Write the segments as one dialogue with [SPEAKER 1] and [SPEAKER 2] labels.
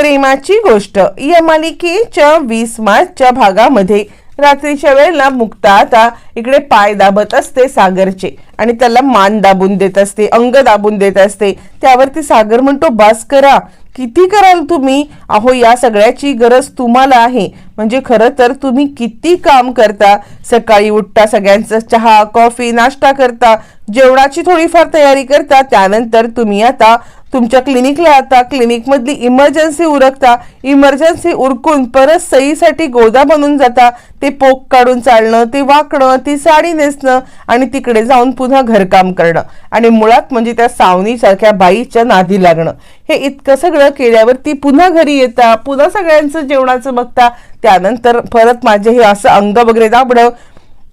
[SPEAKER 1] प्रेमाची गोष्ट. या मालिकेच्या वीस मार्चच्या भागामध्ये रात्रीच्या वेळेला मुक्ता आता इकडे पाय दाबत असते सागरचे आणि त्याला मान दाबून देत असते अंग दाबून देत असते. त्यावरती सागर म्हणतो बास करा किती कराल तुम्ही? अहो या सगळ्याची गरज तुम्हाला आहे. म्हणजे खरं तर तुम्ही किती काम करता? सकाळी उठता सगळ्यांचा चहा कॉफी नाश्ता करता जेवणाची थोडीफार तयारी करता त्यानंतर तुम्ही आता तुमच्या क्लिनिकला आता क्लिनिकमधली इमर्जन्सी उरकता. इमर्जन्सी उरकून परत सईसाठी गोदा बनून जाता. ते पोक काढून चालणं ते वाकणं ती साडी नेसणं आणि तिकडे जाऊन पुन्हा घरकाम करणं. आणि मुळात म्हणजे त्या सावनीसारख्या बाईच्या नादी लागणं. हे इतकं सगळं केल्यावर ती पुन्हा घरी येता पुन्हा सगळ्यांचं जेवणाचं बघता त्यानंतर परत माझे हे असं अंग वगैरे दाबडं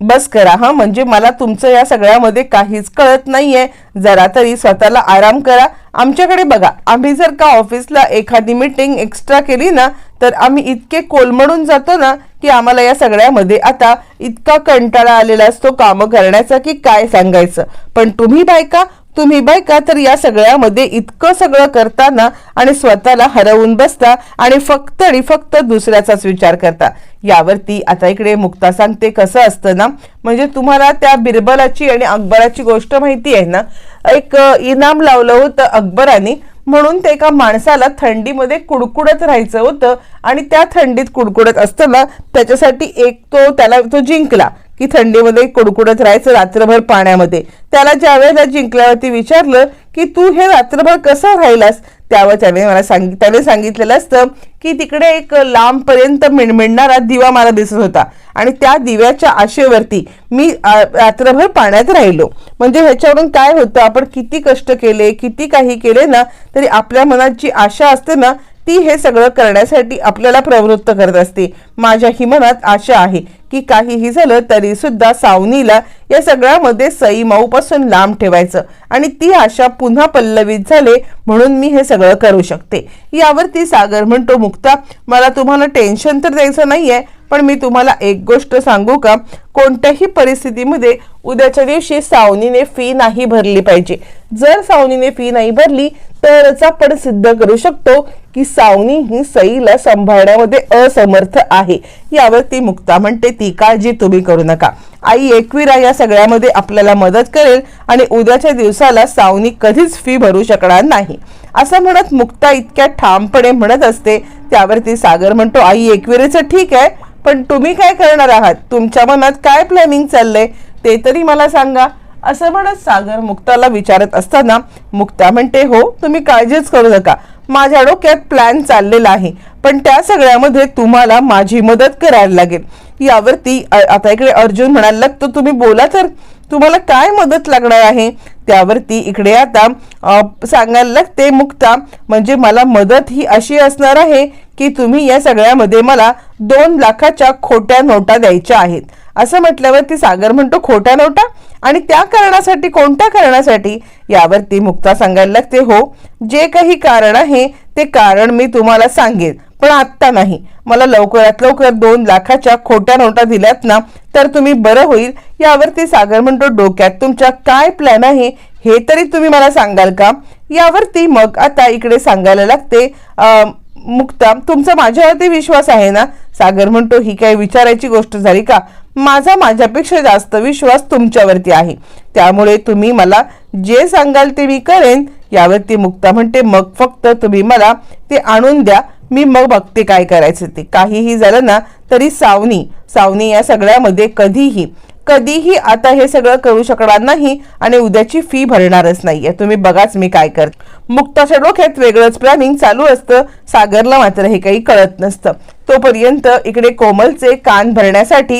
[SPEAKER 1] बस करा हा म्हणजे मला तुमचं या सगळ्यामध्ये काहीच कळत नाहीये. जरा तरी स्वतःला आराम करा. आमच्याकडे बघा आम्ही जर का ऑफिसला एखादी मीटिंग एक्स्ट्रा केली ना तर आम्ही इतके कोलमडून जातो ना की आम्हाला या सगळ्यामध्ये आता इतका कंटाळा आलेला असतो कामं करण्याचा की काय सांगायचं. पण तुम्ही बायका तुम्ही बायका तर या सगळ्यामध्ये इतकं सगळं करताना आणि स्वतःला हरवून बसता आणि फक्त आणि फक्त दुसऱ्याचाच विचार करता. यावरती आता इकडे मुक्ता सांगते कसं असतं ना म्हणजे तुम्हाला त्या बिरबलाची आणि अकबराची गोष्ट माहिती आहे ना एक इनाम लावलं होतं अकबराने म्हणून ते एका माणसाला थंडीमध्ये कुडकुडत राहायचं होतं आणि त्या थंडीत कुडकुडत असताना त्याच्यासाठी एक तो त्याला तो जिंकला. की थंडीमध्ये कुडकुडत राहायचं रात्रभर पाण्यामध्ये. त्याला ज्या वेळेला जिंकल्यावरती विचारलं की तू हे रात्रभर कसं राहिलास? त्यावर त्याने मला सांगित त्याने सांगितलेलं असतं की तिकडे एक लांबपर्यंत मिणमिणणारा दिवा मला दिसत होता. आणि त्या दिव्याच्या आशेवरती मी रात्रभर पाण्यात राहिलो. म्हणजे ह्याच्यावरून काय होतं? आपण किती कष्ट केले किती काही केले ना तरी आपल्या मनात जी आशा असते ना ती हे सगळं करण्यासाठी आपल्याला प्रवृत्त करत असते. माझ्या ही मनात आशा आहे. की काहीही झालं तरी सुद्धा सावनीला या सगळ्यामध्ये सई माऊपासून लांब ठेवायचं. आणि ती आशा पुन्हा पल्लवित झाले म्हणून मी हे सगळं करू शकते. यावरती सागर म्हणतो मुक्ता मला तुम्हाला टेन्शन तर द्यायचं नाहीये पण मी तुम्हाला एक गोष्ट सांगू का? कोणत्याही परिस्थितीमध्ये उद्याच्या दिवशी सावनीने फी नाही भरली पाहिजे. जर सावनीने फी नाही भरली तरच आपण सिद्ध करू शकतो की सावनी ही सईला सांभाळण्यामध्ये असमर्थ आहे. यावरती मुक्ता म्हणते ती काळजी तुम्ही करू नका. आई एकविरा या सगळ्यामध्ये आपल्याला मदत करेल आणि उद्याच्या दिवसाला सावनी कधीच फी भरू शकणार नाही. असं म्हणत मुक्ता इतक्या ठामपणे म्हणत असते. त्यावरती सागर म्हणतो आई एकविरेचं ठीक आहे पण तुम्ही काय करणार आहात? तुमच्या मनात काय प्लॅनिंग चाललंय? ते तरी मला सांगा. असं म्हणत सागर मुक्ताला विचारत असताना मुक्ता म्हणते हो तुम्ही काळजीच करू नका. माझ्या डोक्यात प्लॅन चाललेला आहे पण त्या सगळ्यामध्ये तुम्हाला माझी मदत करायला लागेल. यावरती आता इकडे अर्जुन म्हणायला लागतो तुम्ही बोला तर तुम्हाला काय मदत लागणार आहे? त्यावरती इकडे आता सांगायला लागते मुक्ता म्हणजे मला मदत ही अशी असणार आहे की तुम्ही या सगळ्यामध्ये मला दोन लाखाच्या खोट्या नोटा द्यायच्या आहेत. असं म्हटल्यावरती सागर म्हणतो खोट्या नोटा? आणि त्या कारणासाठी कोणत्या कारणासाठी? यावरती मुक्ता सांगायला लागते हो जे काही कारण आहे ते कारण मी तुम्हाला सांगेन. पण आत्ता नाही. मला लवकरात लवकर दोन लाखाच्या खोट्या नोटा दिल्यात ना तर तुम्ही बरं होईल. यावरती सागर म्हणतो डोक्यात तुमच्या काय प्लॅन आहे हे तरी तुम्ही मला सांगाल का? यावरती मग आता इकडे सांगायला लागते मुक्ता तुमचा माझ्यावरती विश्वास आहे ना? सागर म्हणतो ही काय विचारायची गोष्ट झाली का? माझा माझ्यापेक्षा जास्त विश्वास तुमच्यावरती आहे. त्यामुळे तुम्ही मला जे सांगाल ते मी करेन. यावरती मुक्ता म्हणते मग फक्त तुम्ही मला ते आणून द्या. मी मग बघते काय करायचं ते. काहीही झालं ना तरी सावनी सावनी या सगळ्यामध्ये कधीही कधीही आता हे सगळं करू शकणार नाही आणि उद्याची फी भरणारच नाहीये. तुम्ही बघाच मी काय कर मुक्ताच्या डोक्यात वेगळंच प्लॅनिंग चालू असतं. सागरला मात्र हे काही कळत नसतं. तोपर्यंत इकडे कोमलचे कान भरण्यासाठी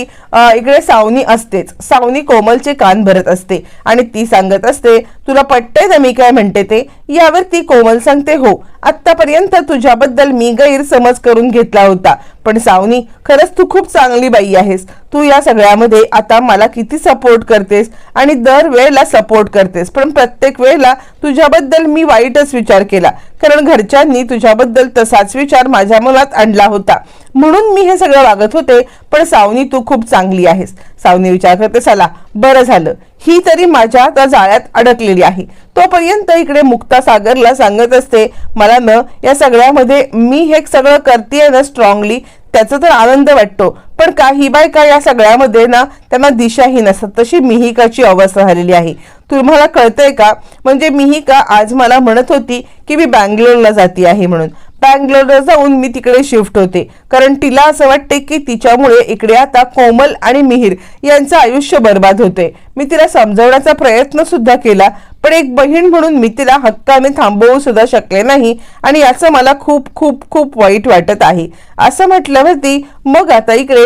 [SPEAKER 1] इकडे सावनी असतेच. सावनी कोमलचे कान भरत असते आणि ती सांगत असते तुला पटतंय ना मी काय म्हणते ते? यावर ती कोमल सांगते हो आतापर्यंत तुझ्याबद्दल मी गैरसमज करून घेतला होता. पण सावनी खरंच तू खूप चांगली बाई आहेस. तू या सगळ्यामध्ये आता मला किती सपोर्ट करतेस आणि दर वेळेला सपोर्ट करतेस. पण प्रत्येक वेळेला तुझ्याबद्दल मी वाईट वाईटच विचार केला. कारण घरच्यांनी तुझ्याबद्दल तसाच विचार माझ्या मनात आणला होता. म्हणून मी हे सगळं वागत होते पण सावनी तू खूप चांगली आहेस. सावनी विचार करते चला बरं झालं. ही तरी माझ्या त्या जाळ्यात अडकलेली आहे. तोपर्यंत इकडे मुक्ता सागरला सांगत असते मला न या सगळ्यामध्ये मी हे सगळं करते ना स्ट्रॉंगली त्याचा तर आनंद वाटतो. पण काही बायका या सगळ्यामध्ये ना त्यांना दिशाही नसतात. तशी मिहिकाची अवस्था झालेली आहे. तुम्हाला कळतंय का? म्हणजे मिहिका आज मला म्हणत होती की मी बँगलोरला जाते आहे म्हणून. बँगलोरला जाऊन मी तिकडे शिफ्ट होते. कारण तिला असं वाटते की तिच्यामुळे इकडे आता कोमल आणि मिहीर यांचं आयुष्य बर्बाद होते मी तिला समजवण्याचा प्रयत्न सुद्धा केला पण एक बहीण म्हणून मी तिला हक्काने थांबवू सुद्धा शकले नाही आणि याचं मला खूप खूप खूप वाईट वाटत आहे. असं म्हटल्यावरती मग आता इकडे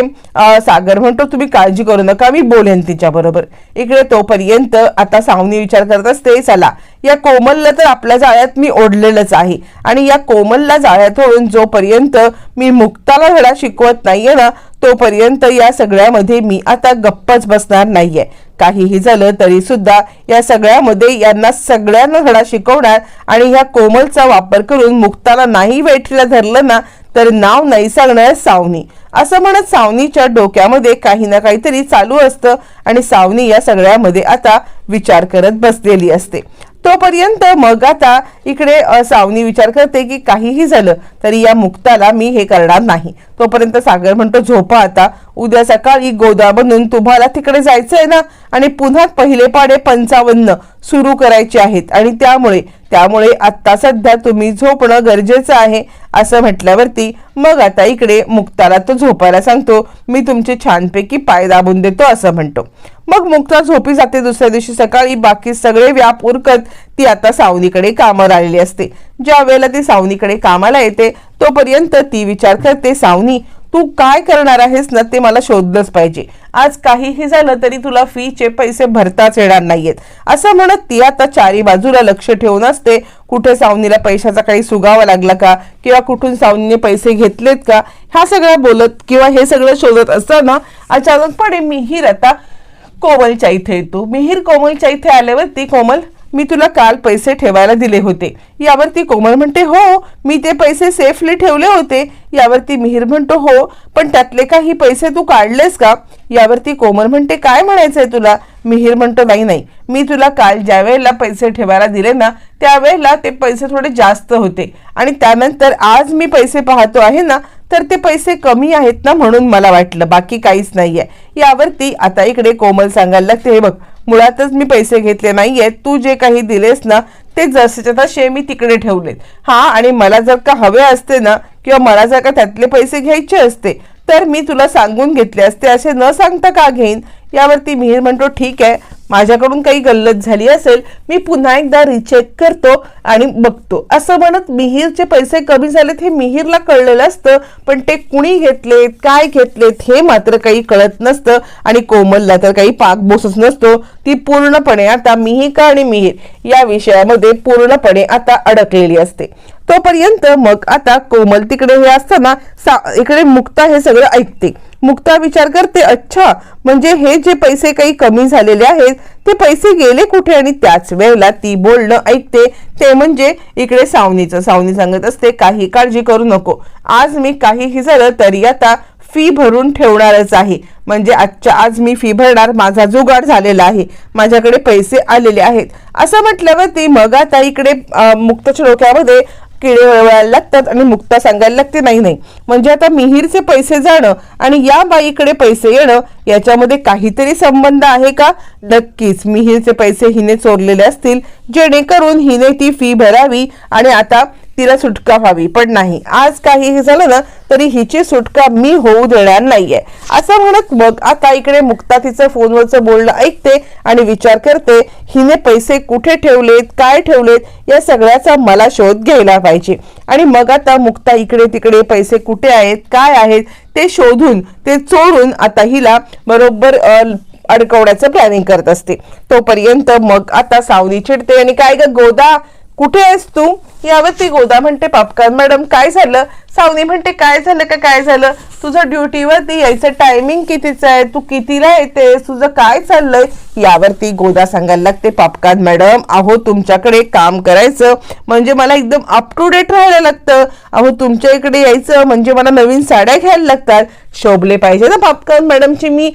[SPEAKER 1] सागर म्हणतो तुम्ही काळजी करू नका मी बोलेन तिच्याबरोबर. इकडे तोपर्यंत आता सावनी विचार करत असते चला या कोमलला तर आपल्या जाळ्यात मी ओढलेलंच आहे. आणि या कोमलला जाळ्यात ओढून जोपर्यंत मी मुक्ताला धडा शिकवत नाहीये ना तोपर्यंत या सगळ्यामध्ये मी आता गप्पच बसणार नाहीये. काहीही झालं तरी सुद्धा या सगळ्यामध्ये यांना सगळ्यांना धडा शिकवणार आणि ह्या कोमलचा वापर करून मुक्ताला नाही वेठीला धरलं ना तर नाव नाही सांगणार सावनी. असं म्हणत सावनीच्या डोक्यामध्ये काही ना काहीतरी चालू असतं आणि सावनी या सगळ्यामध्ये आता विचार करत बसलेली असते. तोपर्यंत मग आता इकडे सावनी विचार करते की काहीही झालं तरी या मुक्ताला मी हे करणार नाही. तोपर्यंत सागर म्हणतो झोपा आता. उद्या सकाळी गोदा बनून तुम्हाला तिकडे जायचंय ना? आणि पुन्हा पहिले पाडे पंचावन्न सुरू करायचे आहेत. आणि त्यामुळे त्यामुळे आत्ता सध्या तुम्ही झोपणं गरजेचं आहे असं म्हटल्यावरती मग आता इकडे मुक्ताला तो झोपायला सांगतो मी तुमचे छानपैकी पाय दाबून देतो असं म्हणतो. मग मुक्ता झोपी जाते दुसऱ्या दिवशी सकाळी बाकी सगळे व्याप उरकत ती आता सावनीकडे कामावर आलेली असते. ज्या वेळेला ती सावनीकडे कामाला येते तोपर्यंत ती विचार करते सावनी तू काय करणार आहेस ना ते मला शोधलंच पाहिजे. आज काहीही झालं तरी तुला फीचे पैसे भरताच येणार नाहीयेत. असं म्हणत ती आता चारी बाजूला लक्ष ठेवून असते. कुठे सावनीला पैशाचा काही सुगावा लागला का? किंवा कुठून सावनीने पैसे घेतलेत का? ह्या सगळं बोलत किंवा हे सगळं शोधत असताना अचानकपणे मिहीर आता कोमलच्या इथे येतो. मिहीर कोमलच्या इथे आल्यावर ती कोमल मी तुला काल पैसे ठेवायला दिले होते. यावरती कोमल म्हणते हो मी ते पैसे सेफली ठेवले होते. यावरती मिहीर म्हणतो हो पण त्यातले काही पैसे तू काढलेस का? यावरती कोमल म्हणते काय म्हणायचंय तुला? मिहीर म्हणतो नाही नाही मी तुला काल ज्या वेळेला पैसे ठेवायला दिले ना त्यावेळेला ते पैसे थोडे जास्त होते. आणि त्यानंतर आज मी पैसे पाहतो आहे ना तर ते पैसे कमी आहेत ना म्हणून मला वाटलं बाकी काहीच नाहीये. यावरती आता इकडे कोमल सांगायला लागते हे बघ मुळातच मी पैसे घेतले नाहीयेत तू जे काही दिलेस ना ते जसेच्या तसे मी तिकडे ठेवलेत. हा आणि मला जर का हवे असते ना किंवा मला जर का त्यातले पैसे घ्यायचे असते तर मी तुला सांगून घेतले असते. असे न सांगता का घेईन? यावरती मिहीर म्हणतो ठीक आहे माझ्याकडून काही गल्लत झाली असेल मी पुन्हा एकदा रिचेक करतो आणि बघतो. असं म्हणत मिहीरचे पैसे कमी झालेत हे मिहीरला कळलेलं असतं पण ते कुणी घेतलेत काय घेतलेत हे मात्र काही कळत नसतं आणि कोमलला तर काही पाकबोसच नसतो. ती पूर्णपणे आता मिहिका आणि मिहीर या विषयामध्ये पूर्णपणे आता अडकलेली असते. तोपर्यंत मग आता कोमल तिकडे हे असताना सा- इकडे मुक्ता हे सगळं ऐकते. मुक्ता विचार करते अच्छा म्हणजे हे जे पैसे काही कमी झालेले आहेत ते पैसे गेले कुठे? आणि त्याच वेळेला ती बोलणं ऐकते. ते म्हणजे इकडे सावनीचं. सावनी सांगत असते काही काळजी करू नको. आज मी काहीही झालं तरी आता फी भरून ठेवणारच आहे. म्हणजे आजच्या आज मी फी भरणार माझा जुगाड झालेला आहे. माझ्याकडे पैसे आलेले आहेत. असं म्हटल्यावरती मग आता इकडे अं, मुक्ताच्या डोक्यामध्ये किडे वळवायला लागतात आणि मुक्ता सांगायला लागते नाही नाही. म्हणजे आता मिहीरचे पैसे जाणं आणि या बाईकडे पैसे येणं याच्यामध्ये काहीतरी संबंध आहे का? नक्कीच. मिहीरचे पैसे हिने चोरलेले असतील. जेणेकरून हिने ती फी भरावी आणि आता तिला सुटका व्हावी पण नाही. आज काहीही झालं ना तरी हिची सुटका मी होऊ देणार नाहीये. असं म्हणत मग आता इकडे मुक्ता तिचं फोनवरचं बोलणं ऐकते आणि विचार करते हिने पैसे कुठे ठेवलेत काय ठेवलेत या सगळ्याचा मला शोध घ्यायला पाहिजे. आणि मग आता मुक्ता इकडे तिकडे पैसे कुठे आहेत काय आहेत ते शोधून ते चोरून आता हिला बरोबर अडकवण्याचं प्लॅनिंग करत असते. तोपर्यंत मग आता सावनी चिडते आणि काय ग गोदा कुठे आहेस तू? यावरती गोदा म्हणते पापकान मॅडम काय झालं? सावनी म्हणते काय झालं का काय झालं? तुझं ड्युटीवरती यायचं टायमिंग कितीचं आहे? तू कितीला येतेस? तुझं काय चाललंय? यावरती गोदा सांगायला लागते पापकान मॅडम अहो तुमच्याकडे काम करायचं म्हणजे मला एकदम अप टू डेट राहायला लागतं. अहो तुमच्या इकडे यायचं म्हणजे मला नवीन साड्या घ्यायला लागतात. शोभले पाहिजे ना पापकान मॅडमची मी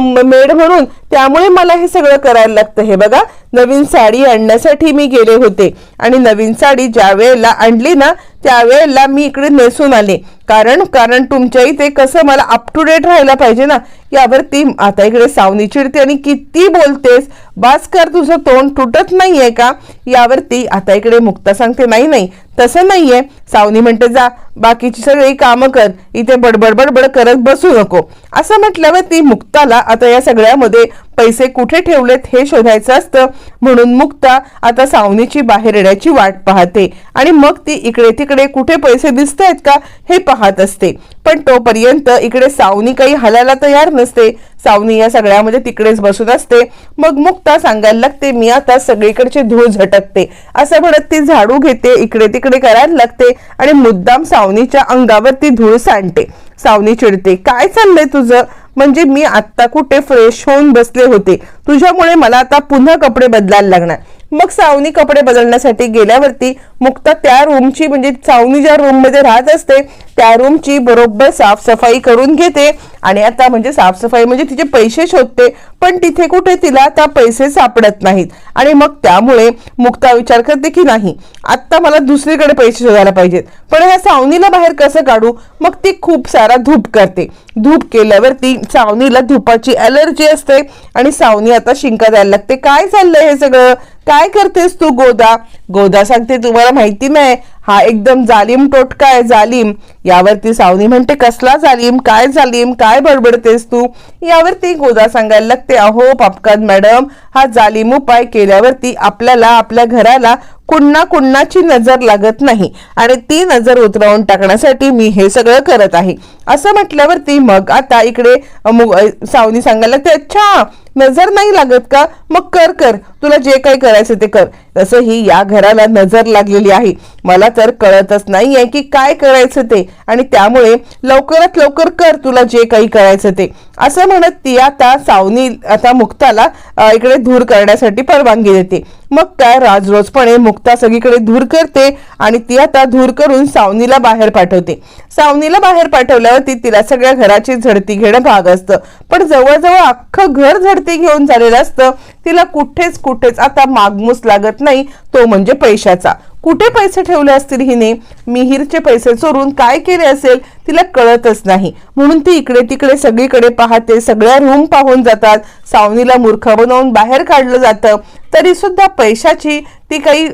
[SPEAKER 1] मेड म्हणून. त्यामुळे मला हे सगळं करायला लागतं. हे बघा नवीन साडी आणण्यासाठी मी गेले होते. आणि नवीन साडी ज्या वेळेला आणली ना त्यावेळेला मी इकडे नेसून आले. कारण कारण तुमच्या इथे कसं मला अप टू डेट राहायला पाहिजे ना यावर ती आता इकडे सावनी चिडते आणि किती बोलतेस? बास कर तुझं तोंड तुटत नाहीये का? यावर ती आता इकडे मुक्ता सांगते नाही नाही तसं नाहीये. सावनी म्हणते जा बाकीची सगळी कामं कर. इथे बडबड बडबड करत बसू नको. असं म्हटल्यावर ती मुक्ताला आता या सगळ्यामध्ये पैसे कुठे ठेवलेत हे शोधायचं असतं. म्हणून मुक्ता आता सावनीची बाहेर येण्याची वाट पाहते. आणि मग ती इकडे तिकडे कुठे पैसे दिसत आहेत का हे पाहत असते. पण तोपर्यंत इकडे सावनी काही हलायला तयार नसते. सावनी या सगळ्यामध्ये तिकडेच बसून असते. मग मुक्ता सांगायला लागते मी आता सगळीकडचे धूळ झटकते. असं म्हणत ती झाडू घेते इकडे तिकडे करायला लागते आणि मुद्दाम सावनीच्या अंगावर ती धूळ सांडते. सावनी चिडते काय चाललंय तुझं? म्हणजे मी आत्ता कुठे फ्रेश होऊन बसले होते. तुझ्यामुळे मला आता पुन्हा कपडे बदलायला लागणार. मग सावनी कपडे बदलण्यासाठी गेल्यावरती मुक्ता त्या रूमची म्हणजे सावनी ज्या रूममध्ये राहत असते त्या रूमची बरोबर साफसफाई करून घेते. आणि आता म्हणजे साफसफाई म्हणजे तिचे पैसे शोधते पण तिथे कुठे तिला त्या पैसे सापडत नाहीत. आणि मग त्यामुळे मुक्ता विचार करते की नाही आत्ता मला दुसरीकडे पैसे शोधायला पाहिजेत. पण ह्या सावनीला बाहेर कसं काढू? मग ती खूप सारा धूप करते. धूप केल्यावरती सावनीला धुपाची अलर्जी असते. आणि सावनी आता शिंका द्यायला लागते. काय चाललंय हे सगळं? काय करतेस तू गोदा? गोदा सांगते तुम्हाला माहिती नाही हा एकदम जालिम टोटका आहे जालिम. यावरती सावनी म्हणते कसला जालिम? काय जालिम? काय बडबडतेस तू? यावरती गोदा सांगायला लागते अहो पापकान मॅडम हा जालिम उपाय केल्यावरती आपल्याला आपल्या घराला कुणा कुणाची नजर लागत नाही आणि ती नजर उतरवून टाकण्यासाठी मी हे सगळं करत आहे. असं म्हटल्यावरती मग आता इकडे सावनी सांगायला लागते अच्छा नजर नाही लागत का? मग कर कर. तुला जे काही करायचं ते कर. तसं ही या घराला नजर लागलेली आहे. मला तर कळतच नाहीये की काय करायचं ते. आणि त्यामुळे लवकरात लवकर कर तुला जे काही करायचं ते. असं म्हणत ती आता सावनी आता मुक्ताला इकडे धूर करण्यासाठी परवानगी देते. मग काय राजरोजपणे मुक्ता सगळीकडे धूर करते आणि ती आता धूर करून सावनीला बाहेर पाठवते. सावनीला बाहेर पाठवल्यावर ती तिला सगळ्या घराची झडती घेणं भाग असतं. पण जवळजवळ अख्खं घर झड वरती घेऊन झालेलं असतं. तिला कुठेच कुठेच आता मागमूस लागत नाही. तो म्हणजे पैशाचा. कुठे पैसे ठेवले असतील हिने? मिहीरचे पैसे चोरून काय केले असेल? तिला कळतच नाही. म्हणून ती इकडे तिकडे सगळीकडे पाहते. सगळ्या रूम पाहून जातात. सावनीला मूर्ख बनवून बाहेर काढलं जातं. तरी सुद्धा पैशाची ती काही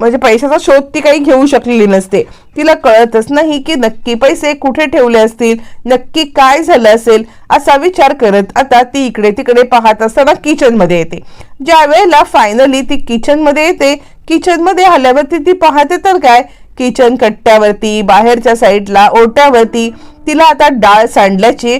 [SPEAKER 1] म्हणजे पैशाचा शोध ती काही घेऊ शकलेली नसते. तिला कळतच नाही की नक्की पैसे कुठे ठेवले असतील नक्की काय झालं असेल असा विचार करत आता ती इकडे तिकडे पाहत असताना किचनमध्ये येते. ज्या वेळेला फायनली ती किचनमध्ये येते किचनमध्ये आल्यावरती ती पाहते तर काय? किचन कट्ट्यावरती बाहेरच्या साईडला ओट्यावरती तिला आता डाळ सांडल्याचे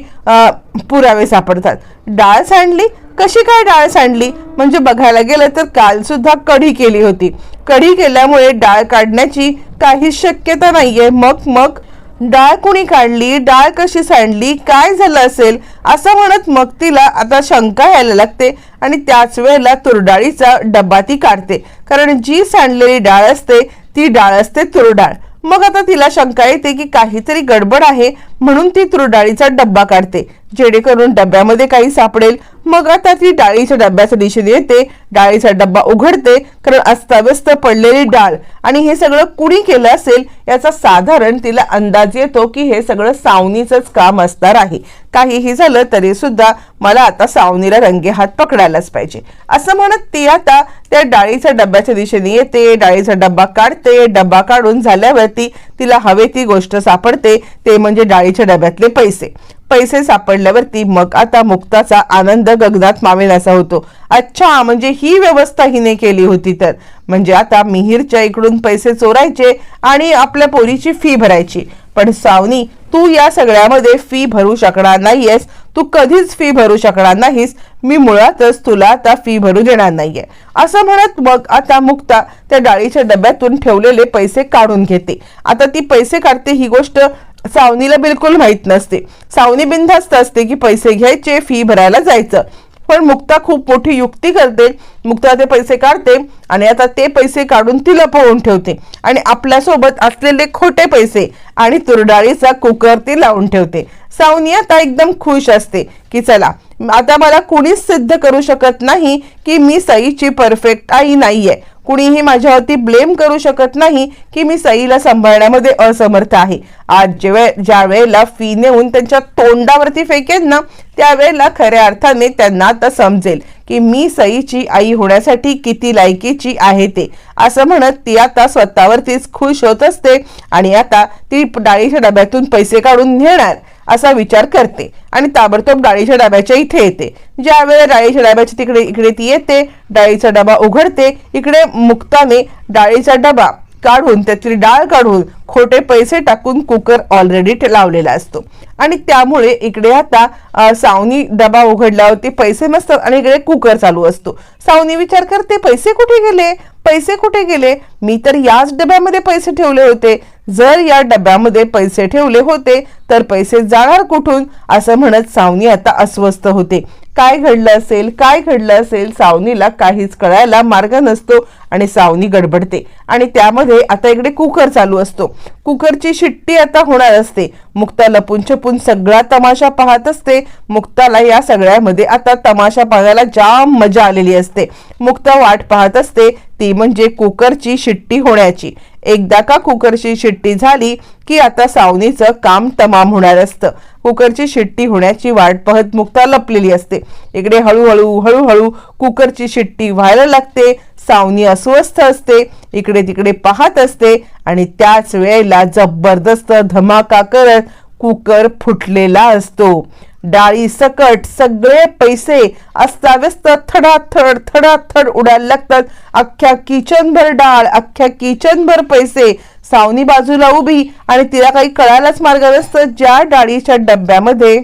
[SPEAKER 1] पुरावे सापडतात. डाळ सांडली? कशी काय डाळ सांडली? म्हणजे बघायला गेलं तर काल सुद्धा कढी केली होती. कढी केल्यामुळे डाळ काढण्याची काही शक्यता नाहीये. मग मग? डाळ कुणी काढली? डाळ कशी सांडली? काय झालं असेल? असं म्हणत मग तिला आता शंका यायला लागते आणि त्याच वेळेला तुरडाळीचा डब्बा ती काढते. कारण जी सांडलेली डाळ असते ती डाळ असते तुरडाळ. मग आता तिला शंका येते की काहीतरी गडबड आहे म्हणून ती तुरडाळीचा डब्बा काढते. जेणेकरून डब्यामध्ये काही सापडेल. मग आता ती डाळीच्या डब्याच्या दिशेने येते. डाळीचा डब्बा उघडते कारण अस्ताव्यस्त पडलेली डाळ. आणि हे सगळं कुणी केलं असेल याचा साधारण तिला अंदाज येतो की हे सगळं सावनीचंच काम असणार आहे. काहीही झालं तरी सुद्धा मला आता सावनीला रंगे हात पकडायलाच पाहिजे. असं म्हणत ती आता त्या डाळीच्या डब्याच्या दिशेने येते. डाळीचा डब्बा काढते. डब्बा काढून झाल्यावरती तिला हवे ती गोष्ट सापडते. ते म्हणजे डाळीच्या डब्यातले पैसे. पैसे सापडल्यावरती मग आता मुक्ताचा आनंद गगनात मावेनासा होतो. अच्छा म्हणजे ही व्यवस्था हिने केली होती तर. म्हणजे आता मिहीरच्या इकडून पैसे चोरायचे आणि आपल्या पोरीची फी भरायची. पण सावनी तू या सगळ्यामध्ये फी भरू शकणार नाहीयेस. तू कधीच फी भरू शकणार नाहीस. मी मुळातच तुला आता फी भरू देणार नाहीये. असं म्हणत मग आता मुक्ता त्या डाळीच्या डब्यातून ठेवलेले पैसे काढून घेते. आता ती पैसे काढते ही गोष्ट सावनीला बिलकुल माहीत नसते. सावनी बिनधास्त असते की पैसे घ्यायचे फी भरायला जायचं. पण मुक्ता खूप मोठी युक्ती करते. मुक्ता ते पैसे काढते आणि आता ते पैसे काढून ती लपवून ठेवते. आणि आपल्यासोबत असलेले खोटे पैसे आणि तुरडाळीचा कुकर ती लावून ठेवते. सावनी आता एकदम खुश असते की चला आता मला कुणीच सिद्ध करू शकत नाही की मी सईची परफेक्ट आई नाहीये. कुणीही माझ्यावरती ब्लेम करू शकत नाही की मी सईला सांभाळण्यामध्ये असमर्थ आहे. आज जेव्हा ज्या वेळेला फी नेऊन त्यांच्या तोंडावरती फेकेन ना त्यावेळेला खऱ्या अर्थाने त्यांना आता समजेल की मी सईची आई होण्यासाठी किती लायकीची आहे ते. असं म्हणत ती आता स्वतःवरतीच खुश होत असते आणि आता ती डाळीच्या डब्यातून पैसे काढून नेणार. असा विचार करते आणि ताबडतोब डाळीच्या डब्याच्या इथे येते. ज्यावेळेस डाळीच्या डब्याच्या तिकडे इकडे ती येते डाळीचा डबा उघडते इकडे मुक्ताने डाळीचा डबा काढून त्यातली डाळ काढून खोटे पैसे टाकून कुकर ऑलरेडी लावलेला असतो. आणि त्यामुळे इकडे आता सावनी डबा उघडल्यावरती पैसे नसतात आणि इकडे कुकर चालू असतो. सावनी विचार करते पैसे कुठे गेले? पैसे कुठे गेले? मी तर याच डब्यामध्ये पैसे ठेवले होते. जर या डब्यामध्ये पैसे ठेवले होते तर पैसे जाणार कुठून? असं म्हणत सावनी आता अस्वस्थ होते. काय घडलं असेल काय घडलं असेल सावनीला काहीच कळायला मार्ग नसतो आणि सावनी गडबडते. आणि त्यामध्ये आता इकडे कुकर चालू असतो. कुकरची शिट्टी आता होणार असते. मुक्ता लपून छपून सगळा तमाशा पाहत असते. मुक्ताला या सगळ्यामध्ये आता तमाशा पाहायला जाम मजा आलेली असते. मुक्ता वाट पाहत असते ती म्हणजे कुकरची शिट्टी होण्याची. एकदा का कुकरची शिट्टी झाली की आता सावनीचं काम तमाम होणार असतं. कुकरची शिट्टी होण्याची वाट पाहत मुक्ता लपलेली असते. इकडे हळूहळू हळूहळू कुकरची शिट्टी व्हायला लागते. सावनी अस्वस्थ असते. इकडे तिकडे पाहत असते. आणि त्याच वेळेला जबरदस्त धमाका करत कुकर फुटलेला असतो. डाळी सकट सगळे पैसे अस्ताव्यस्त थडाथड थडाथड उडायला लागतात. अख्ख्या किचनभर डाळ अख्ख्या किचनभर पैसे सावनी बाजूला उभी आणि तिला काही कळायलाच मार्ग नसतं ज्या डाळीच्या डब्यामध्ये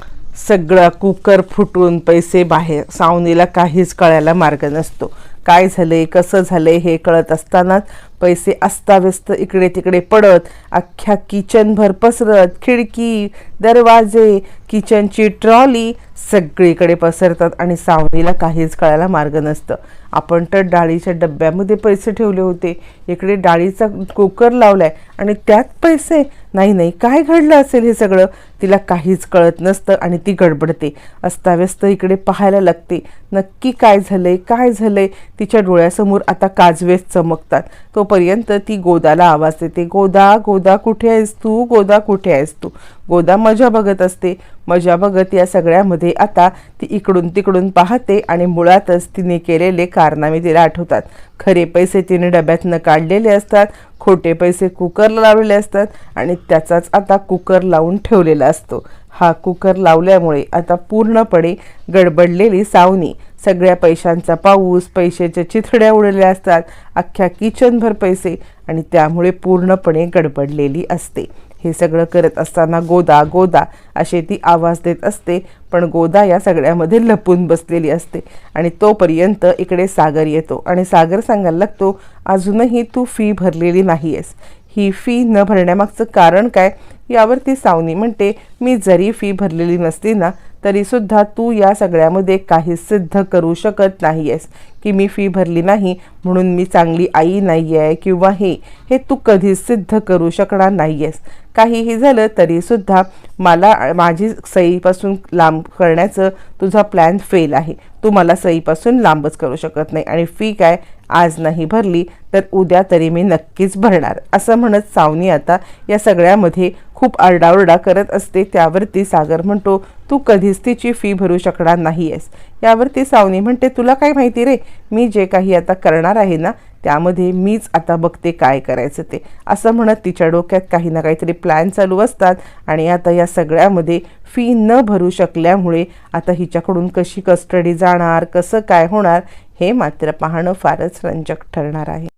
[SPEAKER 1] सगळं कुकर फुटून पैसे बाहेर सावनीला काहीच कळायला मार्ग नसतो. काय झाले कसं झाले हे कळत असतानाच पैसे अस्ताव्यस्त इकडे तिकडे पडत अख्ख्या किचनभर पसरत खिडकी दरवाजे किचनची ट्रॉली सगळीकडे पसरतात आणि सावनीला काहीच कळायला मार्ग नसतं. आपण तर डाळीच्या डब्यामध्ये पैसे ठेवले होते. इकडे डाळीचा कुकर लावलाय आणि त्यात पैसे. नाही नाही काय घडलं असेल हे सगळं? तिला काहीच कळत नसतं आणि ती गडबडते. अस्ताव्यस्त इकडे पाहायला लागते. नक्की काय झालंय काय झालंय? तिच्या डोळ्यासमोर आता काजवेच चमकतात. तोपर्यंत ती गोदाला आवाज देते. गोदा गोदा कुठे आहेस तू? गोदा कुठे आहेस तू? गोदा मजा बघत असते. मजा बघत या सगळ्यामध्ये आता ती इकडून तिकडून पाहते आणि मुळातच तिने केलेले कारनामे तिला आठवतात. खरे पैसे तिने डब्यातनं काढलेले असतात खोटे पैसे कुकरला लावलेले असतात आणि त्याचाच आता कुकर लावून ठेवलेला असतो. हा कुकर लावल्यामुळे आता पूर्णपणे गडबडलेली सावनी. सगळ्या पैशांचा पाऊस पैशाच्या चिथड्या उडलेल्या असतात अख्ख्या किचनभर पैसे आणि त्यामुळे पूर्णपणे गडबडलेली असते. हे सगळं करत असताना गोदा गोदा असे ती आवाज देत असते. पण गोदा या सगळ्यामध्ये लपून बसलेली असते आणि तोपर्यंत इकडे सागर येतो आणि सागर सांगायला लागतो अजूनही तू फी भरलेली नाही आहेस ही फी न भरण्यामागचं कारण काय? यावरती सावनी म्हणते मी जरी फी भरलेली नसती ना तरीसुद्धा तू या सगळ्यामध्ये काही सिद्ध करू शकत नाही आहेस की मी फी भरली नाही म्हणून मी चांगली आई नाही आहे किंवा हे हे तू कधीच सिद्ध करू शकणार नाही आहेस काहीही झालं तरीसुद्धा मला माझी सईपासून लांब करण्याचं तुझा प्लॅन फेल आहे. तू मला सईपासून लांबच करू शकत नाही आणि फी काय आज नाही भरली तर उद्या तरी मी नक्कीच भरणार असं म्हणत सावनी आता या सगळ्यामध्ये खूप आरडाओरडा करत असते. त्यावरती सागर म्हणतो तू कधीच तिची फी भरू शकणार नाही आहेस यावरती सावनी म्हणते तुला काय माहिती रे? मी जे काही आता करणार आहे ना त्यामध्ये मीच आता बघते काय करायचं ते. असं म्हणत तिच्या डोक्यात काही ना काहीतरी प्लॅन चालू असतात आणि आता या सगळ्यामध्ये फी न भरू शकल्यामुळे आता हिच्याकडून कशी कस्टडी जाणार कसं काय होणार हे मात्र पाहणं फारच रंजक ठरणार आहे.